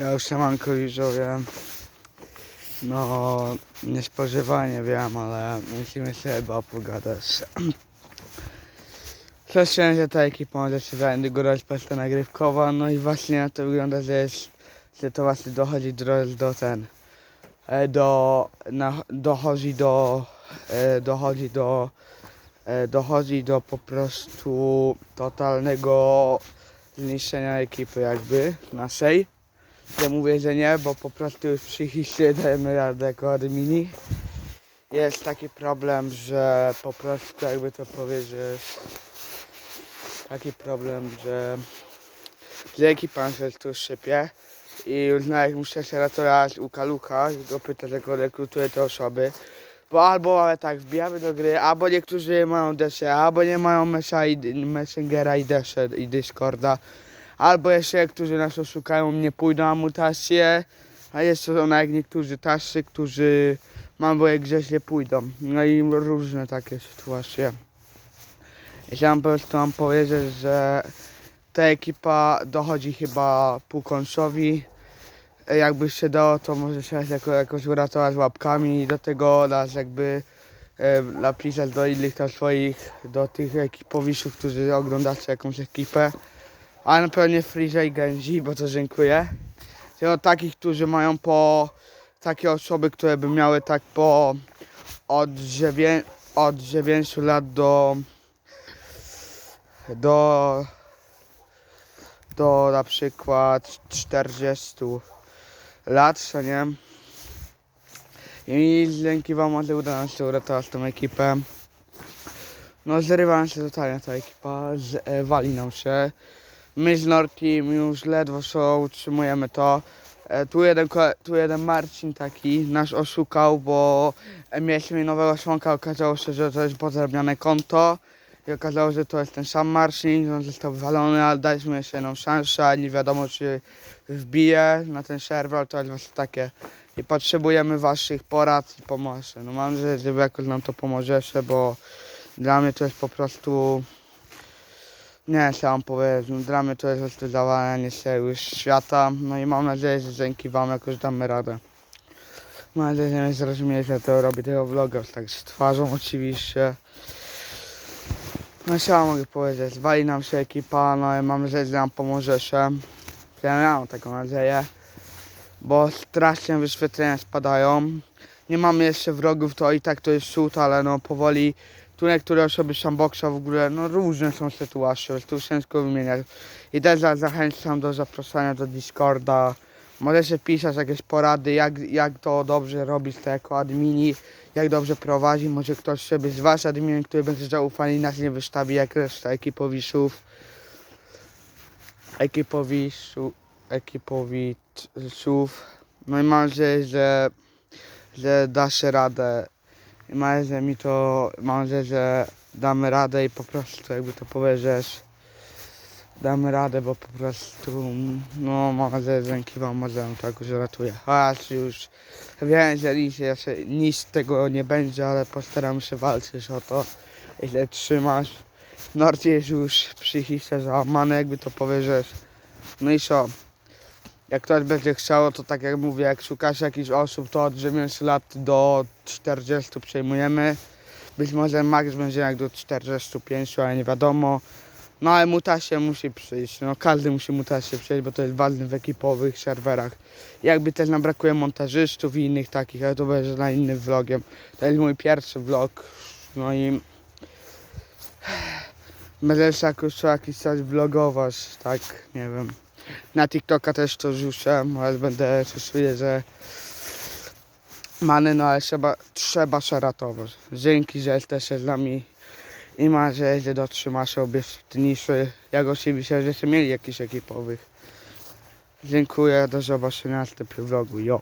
Ja już siemanko widzowie. No, niespodziewanie wiem, ale musimy sobie chyba pogadać. Słyszałem, że ta ekipa może się zająć grać pasta nagrywkowa, no i właśnie na to wygląda, że jest, że to właśnie dochodzi do, do ten, e, do, na, dochodzi do, e, dochodzi do, e, dochodzi do po prostu totalnego zniszczenia ekipy jakby naszej. Ja mówię, że nie, bo po prostu już psychicznie dajemy radę jako admini. Jest taki problem, że po prostu jakby to powiedzieć, taki problem, że, że ekipa się tu szybie i już nawet muszę się ratować u Kalucha i go pytać, jak rekrutuje te osoby. Bo albo ale tak, wbijamy do gry, albo niektórzy mają desze, albo nie mają mesza i, Messengera i desze i Discorda. Albo jeszcze niektórzy nas oszukają, nie pójdą na mutację, a jeszcze są jak niektórzy taszy, którzy mam boję gdzieś nie pójdą. No i różne takie sytuacje. Chciałem po prostu wam powiedzieć, że ta ekipa dochodzi chyba pół końcowi. Jakby się dało, to może się jako, jakoś uratować łapkami i do tego nas jakby e, napisać do innych tam swoich, do tych ekipowiczów, którzy oglądacie jakąś ekipę. A na pewno nie Friza i Genji, bo to dziękuję. Tylko takich, którzy mają po... Takie osoby, które by miały tak po... Od, dziewię, od 9 lat do... Do... Do na przykład 40 lat, co nie? I dzięki wam może uda nam się uratować tą ekipę. No zrywa się totalnie ta ekipa, z, e, wali nam się. My z Norteam już ledwo co utrzymujemy to. E, Tu jeden, tu jeden Marcin taki nas oszukał, bo mieliśmy nowego członka, okazało się, że to jest podrabiane konto. I okazało się, że to jest ten sam Marcin, on został wywalony, ale daliśmy jeszcze jedną szansę, nie wiadomo czy wbije na ten serwer, to jest właśnie takie. I potrzebujemy waszych porad i pomocy. No mam nadzieję, że jakoś nam to pomożecie, bo dla mnie to jest po prostu... Nie, chciałem powiedzieć, no, dla mnie to jest zawalenie się już świata. No i mam nadzieję, że dzięki wam jakoś damy radę. Mam nadzieję, że mnie zrozumiecie, to robię tego vloga tak z twarzą oczywiście. No chciałem mogę powiedzieć, wali nam się ekipa, no i mam nadzieję, że nam pomożecie. Ja miałem taką nadzieję, bo strasznie wyświetlenia spadają. Nie mamy jeszcze wrogów, to i tak to jest cud, ale no powoli tu niektóre osoby sandboxa w ogóle, no różne są sytuacje, tu ciężko wymieniać. I też za- zachęcam do zaproszenia do Discorda. Możecie pisać jakieś porady, jak, jak to dobrze robić to jako admini, jak dobrze prowadzi. Może ktoś sobie z was admin, który będzie zaufany i nas nie wystawi jak reszta ekipowiczów. Ekipowiszu, ekipowiczów. No i mam nadzieję, że, że dasz radę i mam że mi to, mam nadzieję, że damy radę i po prostu jakby to powiedzieć, damy radę, bo po prostu, no mam nadzieję, że dzięki wam może nam to jakoś ratuje. Aż już wiem, że nic, jeszcze, nic tego nie będzie, ale postaram się walczyć o to, ile trzymasz. Nord jest już psychicznie załamany, jakby to powiedzieć. No i co? Jak ktoś będzie chciał, to tak jak mówię, jak szukasz jakichś osób, to od 9 lat do 40 przejmujemy. Być może max będzie jak do 45, ale nie wiadomo. No ale mutacja musi przyjść. No każdy musi mutację przyjść, bo to jest ważne w ekipowych serwerach. Jakby też nam brakuje montażystów i innych takich, ale to będzie na innym vlogiem. To jest mój pierwszy vlog. No i będę jeszcze jakoś jakiś czas vlogować, tak, nie wiem. Na TikToka też to rzucam, ale będę czuję, że Many, no ale trzeba, trzeba się ratować. Dzięki, że jesteście z nami i nadzieję, że dotrzymasz obietnicy. Jak oczywiście, że mieli jakiś ekipowych. Dziękuję, do zobaczenia w następnym vlogu. Yo!